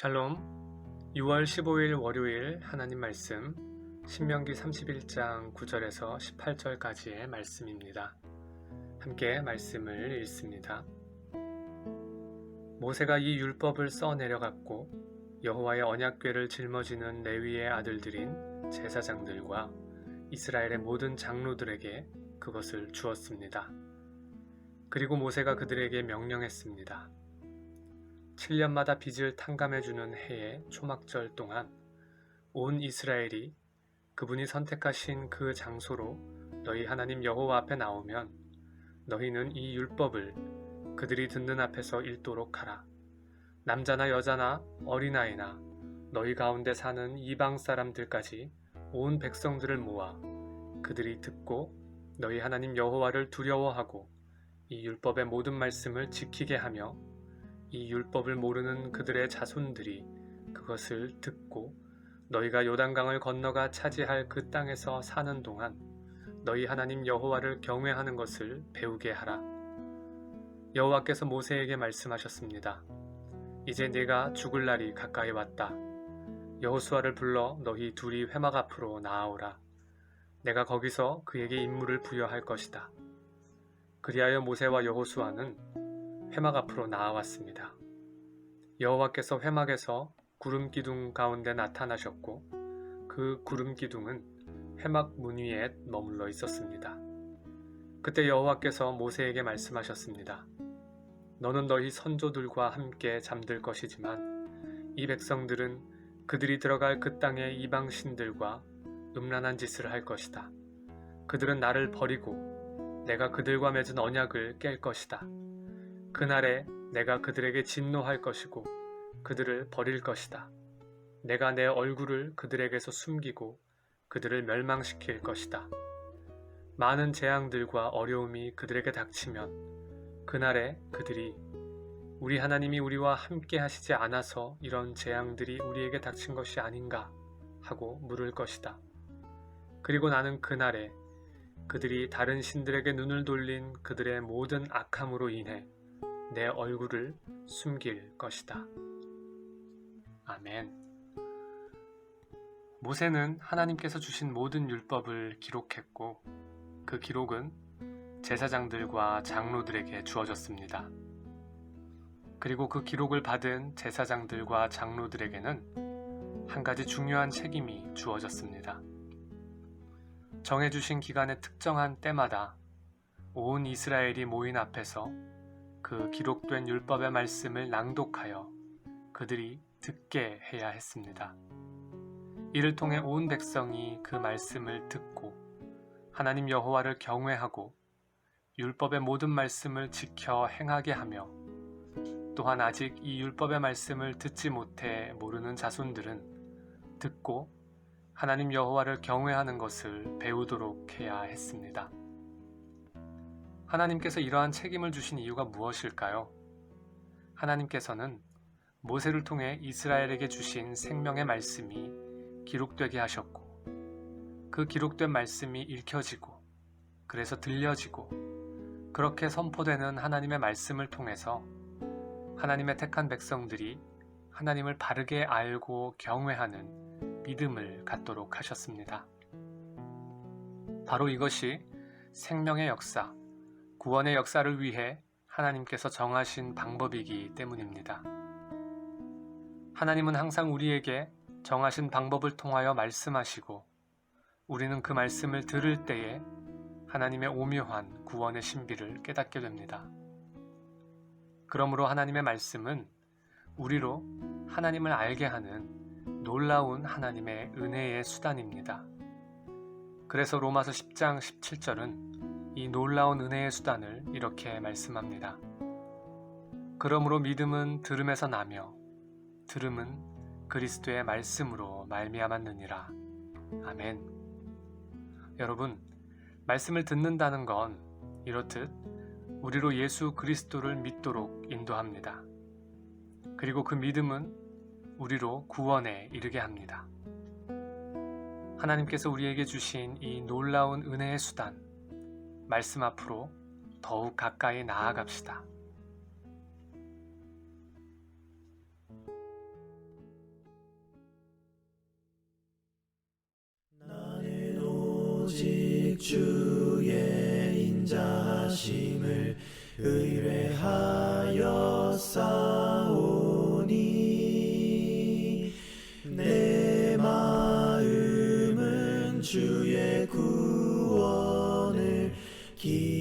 샬롬 6월 15일 월요일 하나님 말씀 신명기 31장 9절에서 18절까지의 말씀입니다. 함께 말씀을 읽습니다. 모세가 이 율법을 써 내려갔고 여호와의 언약궤를 짊어지는 레위의 아들들인 제사장들과 이스라엘의 모든 장로들에게 그것을 주었습니다. 그리고 모세가 그들에게 명령했습니다. 7년마다 빚을 탕감해주는 해의 초막절 동안 온 이스라엘이 그분이 선택하신 그 장소로 너희 하나님 여호와 앞에 나오면 너희는 이 율법을 그들이 듣는 앞에서 읽도록 하라. 남자나 여자나 어린아이나 너희 가운데 사는 이방 사람들까지 온 백성들을 모아 그들이 듣고 너희 하나님 여호와를 두려워하고 이 율법의 모든 말씀을 지키게 하며 이 율법을 모르는 그들의 자손들이 그것을 듣고 너희가 요단강을 건너가 차지할 그 땅에서 사는 동안 너희 하나님 여호와를 경외하는 것을 배우게 하라. 여호와께서 모세에게 말씀하셨습니다. 이제 내가 죽을 날이 가까이 왔다. 여호수아를 불러 너희 둘이 회막 앞으로 나아오라. 내가 거기서 그에게 임무를 부여할 것이다. 그리하여 모세와 여호수아는 회막 앞으로 나아왔습니다. 여호와께서 회막에서 구름 기둥 가운데 나타나셨고 그 구름 기둥은 회막 문 위에 머물러 있었습니다. 그때 여호와께서 모세에게 말씀하셨습니다. 너는 너희 선조들과 함께 잠들 것이지만 이 백성들은 그들이 들어갈 그 땅의 이방 신들과 음란한 짓을 할 것이다. 그들은 나를 버리고 내가 그들과 맺은 언약을 깰 것이다. 그날에 내가 그들에게 진노할 것이고 그들을 버릴 것이다. 내가 내 얼굴을 그들에게서 숨기고 그들을 멸망시킬 것이다. 많은 재앙들과 어려움이 그들에게 닥치면 그날에 그들이 우리 하나님이 우리와 함께 하시지 않아서 이런 재앙들이 우리에게 닥친 것이 아닌가 하고 물을 것이다. 그리고 나는 그날에 그들이 다른 신들에게 눈을 돌린 그들의 모든 악함으로 인해 내 얼굴을 숨길 것이다. 아멘. 모세는 하나님께서 주신 모든 율법을 기록했고 그 기록은 제사장들과 장로들에게 주어졌습니다. 그리고 그 기록을 받은 제사장들과 장로들에게는 한 가지 중요한 책임이 주어졌습니다. 정해주신 기간의 특정한 때마다 온 이스라엘이 모인 앞에서 그 기록된 율법의 말씀을 낭독하여 그들이 듣게 해야 했습니다. 이를 통해 온 백성이 그 말씀을 듣고 하나님 여호와를 경외하고 율법의 모든 말씀을 지켜 행하게 하며 또한 아직 이 율법의 말씀을 듣지 못해 모르는 자손들은 듣고 하나님 여호와를 경외하는 것을 배우도록 해야 했습니다. 하나님께서 이러한 책임을 주신 이유가 무엇일까요? 하나님께서는 모세를 통해 이스라엘에게 주신 생명의 말씀이 기록되게 하셨고, 그 기록된 말씀이 읽혀지고, 그래서 들려지고, 그렇게 선포되는 하나님의 말씀을 통해서 하나님의 택한 백성들이 하나님을 바르게 알고 경외하는 믿음을 갖도록 하셨습니다. 바로 이것이 생명의 역사, 구원의 역사를 위해 하나님께서 정하신 방법이기 때문입니다. 하나님은 항상 우리에게 정하신 방법을 통하여 말씀하시고 우리는 그 말씀을 들을 때에 하나님의 오묘한 구원의 신비를 깨닫게 됩니다. 그러므로 하나님의 말씀은 우리로 하나님을 알게 하는 놀라운 하나님의 은혜의 수단입니다. 그래서 로마서 10장 17절은 이 놀라운 은혜의 수단을 이렇게 말씀합니다. 그러므로 믿음은 들음에서 나며 들음은 그리스도의 말씀으로 말미암았느니라. 아멘. 여러분, 말씀을 듣는다는 건 이렇듯 우리로 예수 그리스도를 믿도록 인도합니다. 그리고 그 믿음은 우리로 구원에 이르게 합니다. 하나님께서 우리에게 주신 이 놀라운 은혜의 수단, 말씀 앞으로 더욱 가까이 나아갑시다. 나는 오직 주의 인자심을 의뢰하여 싸우니 내 마음은 주의 구 aqui.